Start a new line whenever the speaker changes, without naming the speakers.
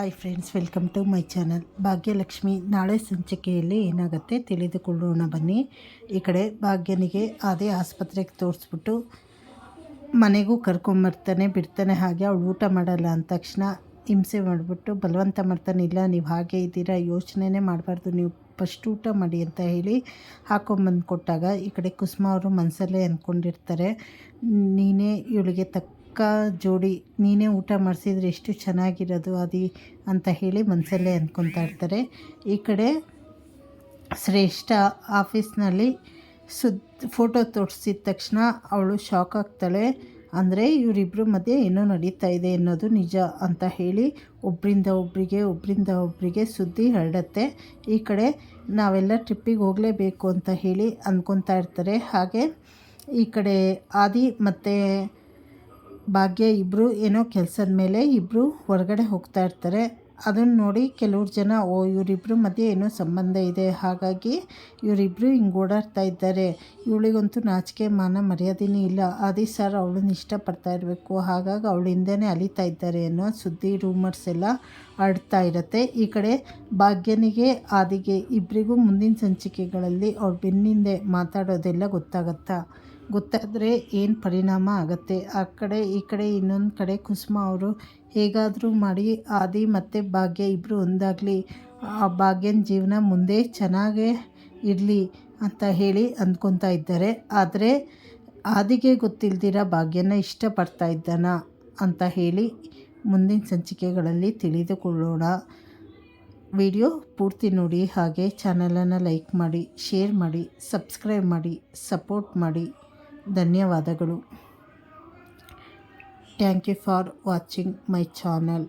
Hi friends welcome to my channel Bhagyalakshmi ನಾಳೆ ಸಂಚಿಕೆಯಲ್ಲಿ ಏನಾಗುತ್ತೆ ತಿಳಿದುಕೊಳ್ಳೋಣ ಬನ್ನಿ. ಈ ಕಡೆ ಭಾಗ್ಯನಿಗೆ ಅದೇ ಆಸ್ಪತ್ರೆಗೆ ತೋರಿಸ್ಬಿಟ್ಟು ಮನೆಗೂ ಕರ್ಕೊಂಬರ್ತಾನೆ, ಬಿಡ್ತಾನೆ. ಹಾಗೆ ಅವಳು ಊಟ ಮಾಡಲ್ಲ ಅಂದ ತಕ್ಷಣ ಹಿಂಸೆ ಮಾಡಿಬಿಟ್ಟು, ಬಲವಂತ ಮಾಡ್ತಾನೆ, ಇಲ್ಲ, ನೀವು ಹಾಗೆ ಇದ್ದೀರಾ, ಯೋಚನೆನೇ ಮಾಡಬಾರ್ದು, ನೀವು ಫಸ್ಟ್ ಊಟ ಮಾಡಿ ಅಂತ ಹೇಳಿ ಹಾಕೊಂಬಂದು ಕೊಟ್ಟಾಗ ಈ ಕಡೆ ಕುಸುಮ ಅವರು ಮನಸ್ಸಲ್ಲೇ ಅಂದ್ಕೊಂಡಿರ್ತಾರೆ. ನೀನೇ ಇವಳಿಗೆ ತಕ್ಕ ಜೋಡಿ ನೀನೇ ಊಟ ಮಾಡಿಸಿದ್ರೆ ಎಷ್ಟು ಚೆನ್ನಾಗಿರೋದು ಅದು ಅಂತ ಹೇಳಿ ಮನಸ್ಸಲ್ಲೇ ಅಂದ್ಕೊತಾ ಇರ್ತಾರೆ. ಈ ಕಡೆ ಶ್ರೇಷ್ಠ ಆಫೀಸ್ನಲ್ಲಿ ಸುದ್ ಫೋಟೋ ತೋರಿಸಿದ ತಕ್ಷಣ ಅವಳು ಶಾಕ್ ಆಗ್ತಾಳೆ. ಅಂದರೆ ಇವರಿಬ್ಬರ ಮಧ್ಯೆ ಏನೋ ನಡೀತಾ ಇದೆ ಅನ್ನೋದು ನಿಜ ಅಂತ ಹೇಳಿ ಒಬ್ಬರಿಂದ ಒಬ್ಬರಿಗೆ ಒಬ್ಬರಿಂದ ಒಬ್ಬರಿಗೆ ಸುದ್ದಿ ಹರಡತ್ತೆ. ಈ ಕಡೆ ನಾವೆಲ್ಲ ಟ್ರಿಪ್ಪಿಗೆ ಹೋಗಲೇಬೇಕು ಅಂತ ಹೇಳಿ ಅಂದ್ಕೊತಾ ಇರ್ತಾರೆ. ಹಾಗೆ ಈ ಕಡೆ ಆದಿ ಮತ್ತು ಭಾಗ್ಯ ಇಬ್ಬರು ಏನೋ ಕೆಲಸದ ಮೇಲೆ ಇಬ್ಬರು ಹೊರಗಡೆ ಹೋಗ್ತಾ ಇರ್ತಾರೆ. ಅದನ್ನು ನೋಡಿ ಕೆಲವ್ರು ಜನ, ಓ ಇವರಿಬ್ಬರು ಮಧ್ಯೆ ಏನೋ ಸಂಬಂಧ ಇದೆ. ಹಾಗಾಗಿ ಇವರಿಬ್ಬರು ಹಿಂಗೆ ಓಡಾಡ್ತಾ ಇದ್ದಾರೆ. ಇವಳಿಗಂತೂ ನಾಚಿಕೆ, ಮಾನ, ಮರ್ಯಾದೆನೇ ಇಲ್ಲ. ಆದಿ ಸರ್ ಅವಳನ್ನ ಇಷ್ಟಪಡ್ತಾ ಇರಬೇಕು. ಹಾಗಾಗಿ ಅವಳಿಂದನೇ ಅಲಿತಾ ಇದ್ದಾರೆ ಅನ್ನೋ ಸುದ್ದಿ, ರೂಮರ್ಸ್ ಎಲ್ಲ ಆಡ್ತಾ ಇರುತ್ತೆ. ಈ ಕಡೆ ಭಾಗ್ಯನಿಗೆ, ಆದಿಗೆ ಇಬ್ಬರಿಗೂ ಮುಂದಿನ ಸಂಚಿಕೆಗಳಲ್ಲಿ ಅವ್ರ ಬೆನ್ನಿಂದೆ ಮಾತಾಡೋದೆಲ್ಲ ಗೊತ್ತಾಗತ್ತಾ? ಗೊತ್ತಾದರೆ ಏನು ಪರಿಣಾಮ ಆಗುತ್ತೆ? ಆ ಕಡೆ, ಈ ಕಡೆ, ಇನ್ನೊಂದು ಕಡೆ ಕುಸುಮ ಅವರು ಹೇಗಾದರೂ ಮಾಡಿ ಆದಿ ಮತ್ತು ಭಾಗ್ಯ ಇಬ್ಬರು ಒಂದಾಗಲಿ. ಆ ಭಾಗ್ಯನ ಜೀವನ ಮುಂದೆ ಚೆನ್ನಾಗೇ ಇರಲಿ ಅಂತ ಹೇಳಿ ಅಂದ್ಕೊತಾ ಇದ್ದಾರೆ. ಆದರೆ ಆದಿಗೆ ಗೊತ್ತಿಲ್ದಿರ ಭಾಗ್ಯನ ಇಷ್ಟಪಡ್ತಾ ಇದ್ದಾನ ಅಂತ ಹೇಳಿ ಮುಂದಿನ ಸಂಚಿಕೆಗಳಲ್ಲಿ ತಿಳಿದುಕೊಳ್ಳೋಣ. ವಿಡಿಯೋ ಪೂರ್ತಿ ನೋಡಿ, ಹಾಗೆ ಚಾನಲನ್ನು ಲೈಕ್ ಮಾಡಿ ಶೇರ್ ಮಾಡಿ ಸಬ್ಸ್ಕ್ರೈಬ್ ಮಾಡಿ ಸಪೋರ್ಟ್ ಮಾಡಿ. ధన్యవాదాలు thank you for watching my channel